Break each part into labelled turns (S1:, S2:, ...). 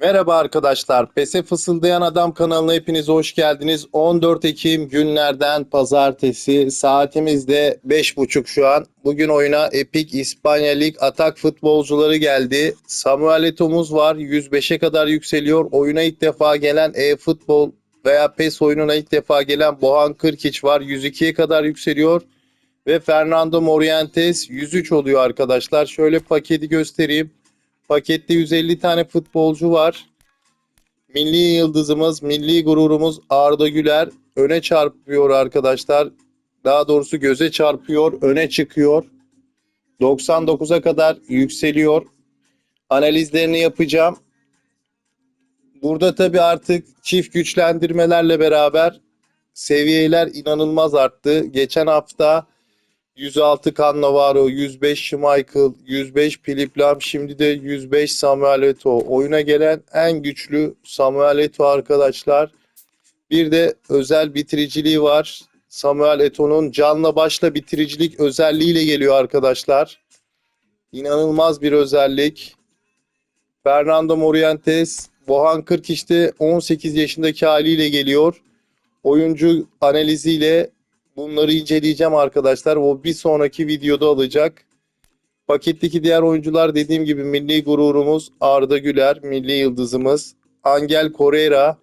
S1: Merhaba arkadaşlar. PES'e Fısıldayan Adam kanalına hepiniz hoş geldiniz. 14 Ekim günlerden pazartesi saatimizde 5.30 şu an. Bugün oyuna Epic İspanya Lig atak futbolcuları geldi. Samuel Eto'muz var. 105'e kadar yükseliyor. Oyuna ilk defa gelen e-futbol veya PES oyununa ilk defa gelen Bohan Kırkiç var. 102'ye kadar yükseliyor. Ve Fernando Morientes 103 oluyor arkadaşlar. Şöyle paketi göstereyim. Pakette 150 tane futbolcu var. Milli yıldızımız, milli gururumuz Arda Güler öne çarpıyor arkadaşlar. Daha doğrusu göze çarpıyor, öne çıkıyor. 99'a kadar yükseliyor. Analizlerini yapacağım. Burada tabii artık çift güçlendirmelerle beraber seviyeler inanılmaz arttı. Geçen hafta 106 Cannavaro, 105 Schmeichel, 105 Philip Lahm, şimdi de 105 Samuel Eto'o. Oyuna gelen en güçlü Samuel Eto'o arkadaşlar. Bir de özel bitiriciliği var. Samuel Eto'nun canla başla bitiricilik özelliğiyle geliyor arkadaşlar. İnanılmaz bir özellik. Fernando Morientes, Bohan Kırkiş'te 18 yaşındaki haliyle geliyor. Oyuncu analiziyle Bunları inceleyeceğim arkadaşlar. O bir sonraki videoda alacak. Paketteki diğer oyuncular dediğim gibi milli gururumuz Arda Güler, milli yıldızımız. Angel Correa,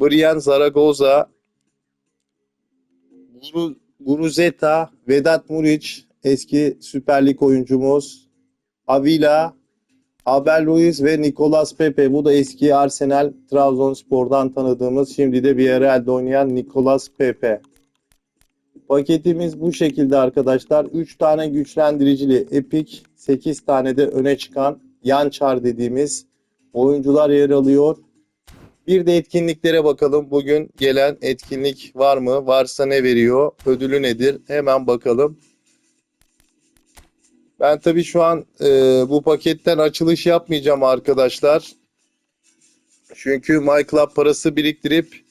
S1: Brian Zaragoza, Guru, Guruzeta, Vedat Muriç, eski Süper Lig oyuncumuz. Avila, Abel Ruiz ve Nicolas Pepe. Bu da eski Arsenal Trabzonspor'dan tanıdığımız, şimdi de Villarreal'de oynayan Nicolas Pepe. Paketimiz bu şekilde arkadaşlar. 3 tane güçlendiricili Epic, 8 tane de öne çıkan yan çar dediğimiz oyuncular yer alıyor. Bir de etkinliklere bakalım. Bugün gelen etkinlik var mı? Varsa ne veriyor? Ödülü nedir? Hemen bakalım. Ben tabii şu an e, bu paketten açılış yapmayacağım arkadaşlar. Çünkü MyClub parası biriktirip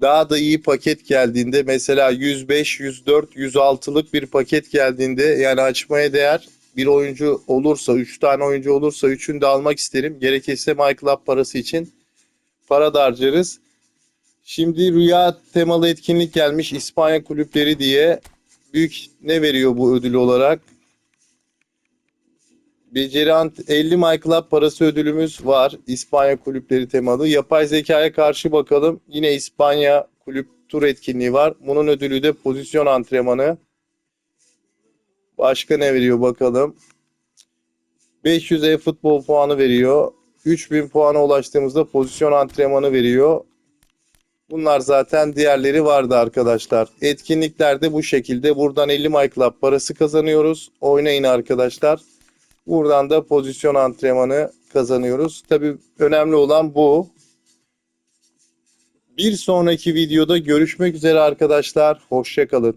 S1: daha da iyi paket geldiğinde mesela 105, 104, 106'lık bir paket geldiğinde yani açmaya değer bir oyuncu olursa, 3 tane oyuncu olursa 3'ünü de almak isterim. Gerekirse MyClub parası için para da harcarız. Şimdi rüya temalı etkinlik gelmiş İspanya kulüpleri diye. Büyük ne veriyor bu ödül olarak? Beceri Ant 50 MyClub parası ödülümüz var. İspanya kulüpleri temalı. Yapay zekaya karşı bakalım. Yine İspanya kulüp tur etkinliği var. Bunun ödülü de pozisyon antrenmanı. Başka ne veriyor bakalım. 500 e-futbol puanı veriyor. 3000 puana ulaştığımızda pozisyon antrenmanı veriyor. Bunlar zaten diğerleri vardı arkadaşlar. Etkinliklerde bu şekilde. Buradan 50 MyClub parası kazanıyoruz. Oynayın arkadaşlar. Buradan da pozisyon antrenmanı kazanıyoruz. Tabii önemli olan bu. Bir sonraki videoda görüşmek üzere arkadaşlar. Hoşçakalın.